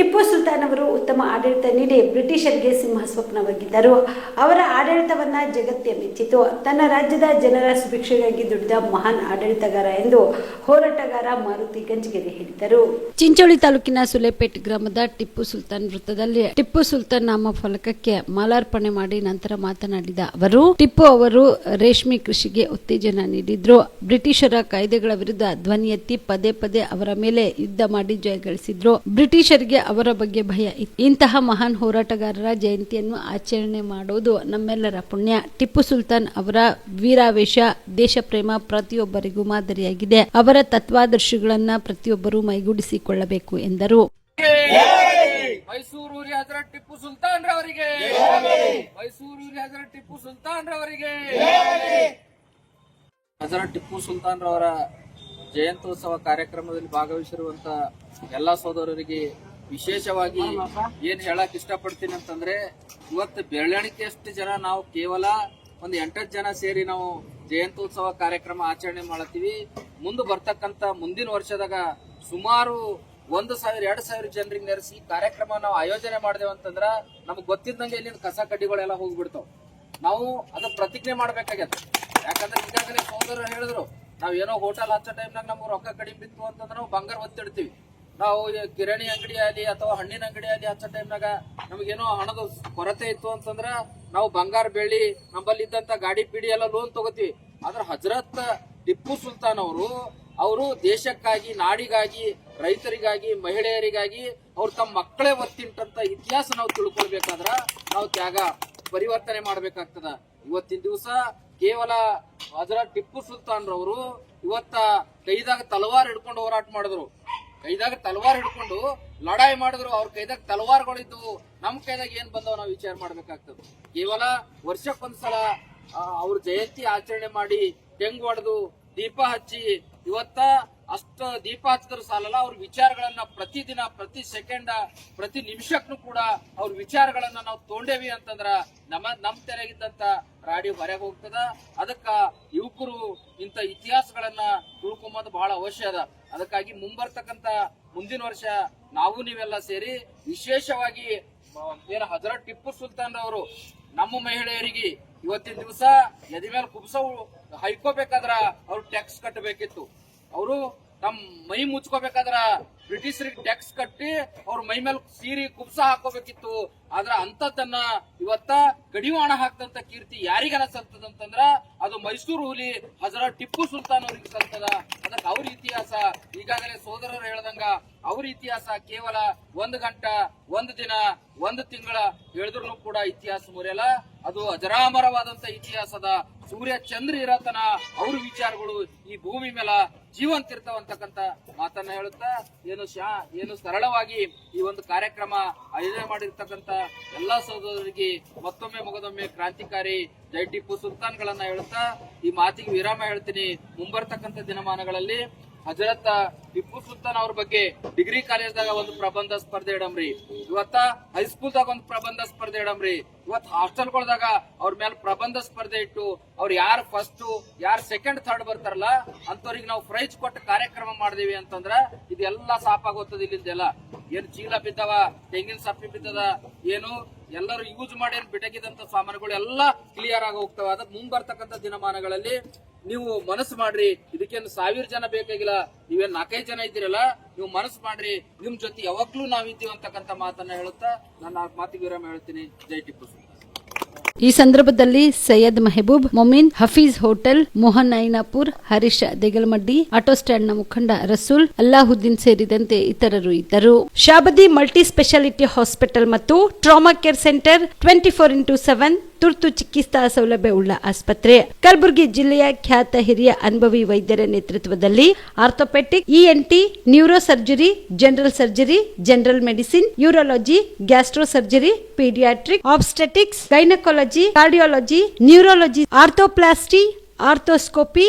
E Tipu Sultan ಅವರು ಉತ್ತಮ ಆಡಳಿತ ನೀಡಿ ಬ್ರಿಟಿಷರಿಗೆ ಸಿಂಹ ಸ್ವಪ್ನವಾಗಿದ್ದರು ಅವರ ಆಡಳಿತವನ್ನ ಜಗತ್ತೇ ಮೆಚ್ಚಿತು. ತನ್ನ ರಾಜ್ಯದ ಜನರ ಸುಭಿಕ್ಷೆಗಾಗಿ ದುಡಿದ ಮಹಾನ್ ಆಡಳಿತಗಾರ ಎಂದು ಹೋರಾಟಗಾರ ಮಾರುತಿ ಗಂಜಗೆರೆ ಹೇಳಿದರು. ಚಿಂಚೋಳಿ ತಾಲೂಕಿನ ಸುಲೇಪೇಟ್ ಗ್ರಾಮದ ಟಿಪ್ಪು ಸುಲ್ತಾನ್ ವೃತ್ತದಲ್ಲಿ ಟಿಪ್ಪು ಸುಲ್ತಾನ್ ನಾಮ ಫಲಕಕ್ಕೆ ಮಾಲಾರ್ಪಣೆ ಮಾಡಿ ನಂತರ ಮಾತನಾಡಿದ ಅವರು, ಟಿಪ್ಪು ಅವರು ರೇಷ್ಮೆ ಕೃಷಿಗೆ ಉತ್ತೇಜನ ನೀಡಿದ್ರು. ಬ್ರಿಟಿಷರ ಕಾಯ್ದೆಗಳ ವಿರುದ್ಧ ಧ್ವನಿ ಎತ್ತಿ ಪದೇ ಪದೇ ಅವರ ಮೇಲೆ ಯುದ್ಧ ಮಾಡಿ ಜಯಗಳಿಸಿದ್ರು ಬ್ರಿಟಿಷರಿಗೆ ಅವರ ಬಗ್ಗೆ ಭಯ ಇತ್ತು ಇಂತಹ ಮಹಾನ್ ಹೋರಾಟಗಾರರ ಜಯಂತಿಯನ್ನು ಆಚರಣೆ ಮಾಡುವುದು ನಮ್ಮೆಲ್ಲರ ಪುಣ್ಯ. ಟಿಪ್ಪು ಸುಲ್ತಾನ್ ಅವರ ವೀರಾವೇಶ ದೇಶ ಪ್ರೇಮ ಪ್ರತಿಯೊಬ್ಬರಿಗೂ ಮಾದರಿಯಾಗಿದೆ. ಅವರ ತತ್ವಾದರ್ಶಗಳನ್ನ ಪ್ರತಿಯೊಬ್ಬರು ಮೈಗೂಡಿಸಿಕೊಳ್ಳಬೇಕು ಎಂದರು. ಮೈಸೂರು ಟಿಪ್ಪು ಸುಲ್ತಾನ್ ರವರಿಗೆ. ಮೈಸೂರು ಟಿಪ್ಪು ಸುಲ್ತಾನ್ ರವರಿಗೆ. ಹಜರತ್ ಟಿಪ್ಪು ಸುಲ್ತಾನ್ ರವರ ಜಯಂತ್ಯೋತ್ಸವ ಕಾರ್ಯಕ್ರಮದಲ್ಲಿ ಭಾಗವಹಿಸಿರುವಂತ ಎಲ್ಲಾ ಸಹೋದರರಿಗೆ ವಿಶೇಷವಾಗಿ ಏನ್ ಹೇಳಕ್ ಇಷ್ಟಪಡ್ತೀನಿ ಅಂತಂದ್ರೆ ಇವತ್ತು ಬೆರಳಿಕೆಯಷ್ಟು ಜನ ನಾವು ಕೇವಲ ಒಂದು ಎಂಟತ್ತು ಜನ ಸೇರಿ ನಾವು ಜಯಂತ್ಯೋತ್ಸವ ಕಾರ್ಯಕ್ರಮ ಆಚರಣೆ ಮಾಡತ್ತೀವಿ ಮುಂದೆ ಬರ್ತಕ್ಕಂತ ಮುಂದಿನ ವರ್ಷದಾಗ ಸುಮಾರು ಒಂದು ಸಾವಿರ ಎರಡು ಸಾವಿರ ಜನರಿಗೆ ನೆರೆಸಿ ಕಾರ್ಯಕ್ರಮ ನಾವು ಆಯೋಜನೆ ಮಾಡಿದೆವು ಅಂತಂದ್ರ ನಮ್ಗೆ ಗೊತ್ತಿದ್ದಂಗೆ ಇಲ್ಲಿನ ಕಸ ಕಡ್ಡಿಗಳೆಲ್ಲ ಹೋಗ್ಬಿಡ್ತಾವ. ನಾವು ಅದನ್ನ ಪ್ರತಿಜ್ಞೆ ಮಾಡ್ಬೇಕಾಗ್ಯದ ಯಾಕಂದ್ರೆ ಈಗಾಗಲೇ ಸೋದರರು ಹೇಳಿದ್ರು ನಾವ್ ಏನೋ ಹೋಟೆಲ್ ಹಚ್ಚೋ ಟೈಮ್ನಾಗ ನಮ್ಗೆ ರೊಕ್ಕ ಕಡಿಮೆ ಬಿತ್ತು ಅಂತಂದ್ರೆ ನಾವು ಬಂಗಾರ ಒತ್ತಿಡ್ತೀವಿ. ನಾವು ಕಿರಾಣಿ ಅಂಗಡಿ ಆಗಲಿ ಅಥವಾ ಹಣ್ಣಿನ ಅಂಗಡಿ ಆಗಲಿ ಹಚ್ಚೋ ಟೈಮ್ನಾಗ ನಮಗೇನೋ ಹಣದ ಕೊರತೆ ಇತ್ತು ಅಂತಂದ್ರ ನಾವು ಬಂಗಾರ ಬೆಳ್ಳಿ, ನಮ್ಮಲ್ಲಿ ಇದ್ದಂತ ಗಾಡಿ, ಪೀಡಿ ಎಲ್ಲ ಲೋನ್ ತಗೋತೀವಿ. ಆದ್ರೆ ಹಜರತ್ ಟಿಪ್ಪು ಸುಲ್ತಾನ್ ಅವರು ಅವರು ದೇಶಕ್ಕಾಗಿ, ನಾಡಿಗಾಗಿ, ರೈತರಿಗಾಗಿ, ಮಹಿಳೆಯರಿಗಾಗಿ ಅವ್ರು ತಮ್ಮ ಮಕ್ಕಳೇ ಒತ್ತಿಂಟಂತ ಇತಿಹಾಸ ನಾವು ತಿಳ್ಕೊಳ್ಬೇಕಾದ್ರ ನಾವು ತ್ಯಾಗ ಪರಿವರ್ತನೆ ಮಾಡ್ಬೇಕಾಗ್ತದ. ಇವತ್ತಿನ ದಿವಸ ಕೇವಲ ಹಜರತ್ ಟಿಪ್ಪು ಸುಲ್ತಾನ್ರವರು ಇವತ್ತ ಕೈದಾಗ ತಲವಾರ್ ಹಿಡ್ಕೊಂಡು ಹೋರಾಟ ಮಾಡಿದ್ರು. ಕೈದಾಗ ತಲವಾರ್ ಹಿಡ್ಕೊಂಡು ಲಡಾಯಿ ಮಾಡಿದ್ರು, ಅವ್ರ ಕೈದಾಗ ತಲವಾರ್ಗಳಿದ್ದವು. ನಮ್ ಕೈದಾಗ ಏನ್ ಬಂದವ ನಾವು ವಿಚಾರ ಮಾಡ್ಬೇಕಾಗ್ತದೆ. ಕೇವಲ ವರ್ಷಕ್ಕೊಂದ್ಸಲ ಅವ್ರ ಜಯಂತಿ ಆಚರಣೆ ಮಾಡಿ ತೆಂಗು ಹೊಡೆದು ದೀಪ ಹಚ್ಚಿ ಇವತ್ತ ಅಷ್ಟ ದೀಪ ಹಚ್ಚಿದ್ರು ಸಾಲಲ್ಲ, ಅವ್ರ ವಿಚಾರಗಳನ್ನ ಪ್ರತಿದಿನ, ಪ್ರತಿ ಸೆಕೆಂಡ್ ಪ್ರತಿ ನಿಮಿಷಕ್ಕೂ ಕೂಡ ಅವ್ರ ವಿಚಾರಗಳನ್ನ ನಾವು ತೊಗೊಂಡೇವಿ ಅಂತಂದ್ರ ನಮ್ಮ ನಮ್ ತೆರೆಗಿದ್ದಂತ ರಾಡಿ ಹೊರಗೆ ಹೋಗ್ತದ. ಅದಕ್ಕ ಯುವಕರು ಇಂತ ಇತಿಹಾಸಗಳನ್ನ ತಿಳ್ಕೊಂಬುದು ಬಹಳ ಅವಶ್ಯ ಅದ. ಅದಕ್ಕಾಗಿ ಮುಂಬರ್ತಕ್ಕಂತ ಮುಂದಿನ ವರ್ಷ ನಾವು ನೀವೆಲ್ಲ ಸೇರಿ ವಿಶೇಷವಾಗಿ ಏನು ಹಜರತ್ ಟಿಪ್ಪು ಸುಲ್ತಾನ್ ಅವರು ನಮ್ಮ ಮಹಿಳೆಯರಿಗೆ ಇವತ್ತಿನ ದಿವಸ ಎದಿ ಮೇಲೆ ಕುಬ್ಸ ಹೈಕೋಬೇಕಾದ್ರ ಅವ್ರು ಟ್ಯಾಕ್ಸ್ ಕಟ್ಟಬೇಕಿತ್ತು. ಅವರು ತಮ್ಮ ಮೈ ಮುಚ್ಕೋಬೇಕಾದ್ರ ಬ್ರಿಟಿಷರಿಗೆ ಟ್ಯಾಕ್ಸ್ ಕಟ್ಟಿ ಅವ್ರ ಮೈ ಮೇಲೆ ಸೀರಿ ಕುಬ್ಸ ಹಾಕೋಬೇಕಿತ್ತು. ಆದ್ರ ಅಂತದನ್ನ ಇವತ್ತ ಕಡಿವಾಣ ಹಾಕ್ದಂತ ಕೀರ್ತಿ ಯಾರಿಗನ ಸಲ್ತದಂತಂದ್ರ ಅದು ಮೈಸೂರು ಹುಲಿ ಹಜರ ಟಿಪ್ಪು ಸುಲ್ತಾನ್ ಅವ್ರಿಗೆ ಸಲ್ತದ ಅದಕ್ಕೆ ಅವ್ರ ಇತಿಹಾಸ ಈಗಾಗಲೇ ಸೋದರರು ಹೇಳ್ದಂಗ ಅವ್ರ ಇತಿಹಾಸ ಕೇವಲ ಒಂದು ಗಂಟ, ಒಂದು ದಿನ, ಒಂದು ತಿಂಗಳ ಹೇಳಿದ್ರು ಕೂಡ ಇತಿಹಾಸ ಮುರಿಯಲ್ಲ. ಅದು ಅಜರಾಮರವಾದಂತ ಇತಿಹಾಸದ ಸೂರ್ಯ ಚಂದ್ರ ಇರತನ ಅವ್ರ ವಿಚಾರಗಳು ಈ ಭೂಮಿ ಮೇಲೆ ಜೀವಂತ ಇರ್ತವಂತಕ್ಕಂತ ಮಾತನ್ನ ಹೇಳುತ್ತಾ, ಏನು ಶಾ, ಏನು ಸರಳವಾಗಿ ಈ ಒಂದು ಕಾರ್ಯಕ್ರಮ ಆಯೋಜನೆ ಮಾಡಿರ್ತಕ್ಕಂತ ಎಲ್ಲಾ ಸಹೋದರರಿಗೆ ಮತ್ತೊಮ್ಮೆ ಮೊಗದೊಮ್ಮೆ ಕ್ರಾಂತಿಕಾರಿ ಜೈ ಟಿಪ್ಪು ಸುಲ್ತಾನ್ಗಳನ್ನ ಹೇಳುತ್ತಾ, ಈ ಮಾತಿಗೆ ವಿರಾಮ ಹೇಳ್ತೀನಿ. ಮುಂಬರ್ತಕ್ಕಂತ ದಿನಮಾನಗಳಲ್ಲಿ ಹಜರತ್ ಟಿಪ್ಪು ಸುಲ್ತಾನ್ ಅವ್ರ ಬಗ್ಗೆ ಡಿಗ್ರಿ ಕಾಲೇಜ್ದಾಗ ಒಂದು ಪ್ರಬಂಧ ಸ್ಪರ್ಧೆ ಇಡಮ್ರಿ. ಇವತ್ತ ಹೈಸ್ಕೂಲ್ದಾಗ ಒಂದು ಪ್ರಬಂಧ ಸ್ಪರ್ಧೆ ಇಡಮ್ರಿ. ಇವತ್ ಹಾಸ್ಟೆಲ್ಗಳ್ದಾಗ ಅವ್ರ ಮೇಲೆ ಪ್ರಬಂಧ ಸ್ಪರ್ಧೆ ಇಟ್ಟು ಅವ್ರು ಯಾರು ಫಸ್ಟ್ ಯಾರು ಸೆಕೆಂಡ್ ಥರ್ಡ್ ಬರ್ತಾರಲ್ಲ ಅಂತವ್ರಿಗೆ ನಾವು ಪ್ರೈಜ್ ಕೊಟ್ಟು ಕಾರ್ಯಕ್ರಮ ಮಾಡಿದೀವಿ ಅಂತಂದ್ರ ಇದೆಲ್ಲ ಸಾಪಾಗೋತದ ಇಲ್ಲಿಂದೆಲ್ಲ. ಏನ್ ಚೀಲ ಬಿದ್ದವ, ತೆಂಗಿನ ಸಪ್ಪಿ ಬಿದ್ದದ, ಏನು, ಎಲ್ಲರೂ ಯೂಸ್ ಮಾಡಿ ಬಿಟಗಿದಂತ ಸಾಮಾನುಗಳು ಎಲ್ಲ ಕ್ಲಿಯರ್ ಆಗಿ ಹೋಗ್ತವೆ. ಅದಕ್ಕೆ ಮುಂಬರ್ತಕ್ಕಂಥ ದಿನಮಾನಗಳಲ್ಲಿ ನೀವು ಮನಸ್ಸು ಮಾಡ್ರಿ, ಇದಕ್ಕೇನು ಸಾವಿರ ಜನ ಬೇಕಾಗಿಲ್ಲ, ನೀವೇನ್ ನಾಲ್ಕೈದು ಜನ ಇದ್ದೀರಲ್ಲ, ನೀವು ಮನಸ್ಸು ಮಾಡ್ರಿ, ನಿಮ್ ಜೊತೆ ಯಾವಾಗ್ಲೂ ನಾವಿದ್ದೀವಿ ಅಂತಕ್ಕಂಥ ಮಾತನ್ನ ಹೇಳುತ್ತಾ ನನ್ನ ಮಾತಿಗೆ ವಿರಾಮ ಹೇಳ್ತೀನಿ. ಜೈ ಟಿಪ್ಪು ಈ ಸಂದರ್ಭದಲ್ಲಿ ಸೈಯದ್ ಮೆಹಬೂಬ್ ಮೊಮಿನ್, ಹಫೀಜ್ ಹೋಟೆಲ್, ಮೋಹನ್ ಐನಾಪುರ್, ಹರೀಶ್ ದೇಗಲ್ಮಡ್ಡಿ, ಆಟೋ ಸ್ಟ್ಯಾಂಡ್ನ ಮುಖಂಡ ರಸೂಲ್ ಅಲ್ಲಾಹುದ್ದೀನ್ ಸೇರಿದಂತೆ ಇತರರು ಇದ್ದರು. ಶಾಬದಿ ಮಲ್ಟಿ ಸ್ಪೆಷಾಲಿಟಿ ಹಾಸ್ಪಿಟಲ್ ಮತ್ತು trauma care centre twenty four into seven ತುರ್ತು ಚಿಕಿತ್ಸಾ ಸೌಲಭ್ಯ ಉಳ್ಳ ಆಸ್ಪತ್ರೆ. ಕಲಬುರಗಿ ಜಿಲ್ಲೆಯ ಖ್ಯಾತ ಹಿರಿಯ ಅನುಭವಿ ವೈದ್ಯರ ನೇತೃತ್ವದಲ್ಲಿ orthopaedic ENT neuro surgery general surgery, general medicine, urology gastro surgery paediatric, obstetrics, gynaecology, cardiology, neurology, arthroplasty, arthroscopy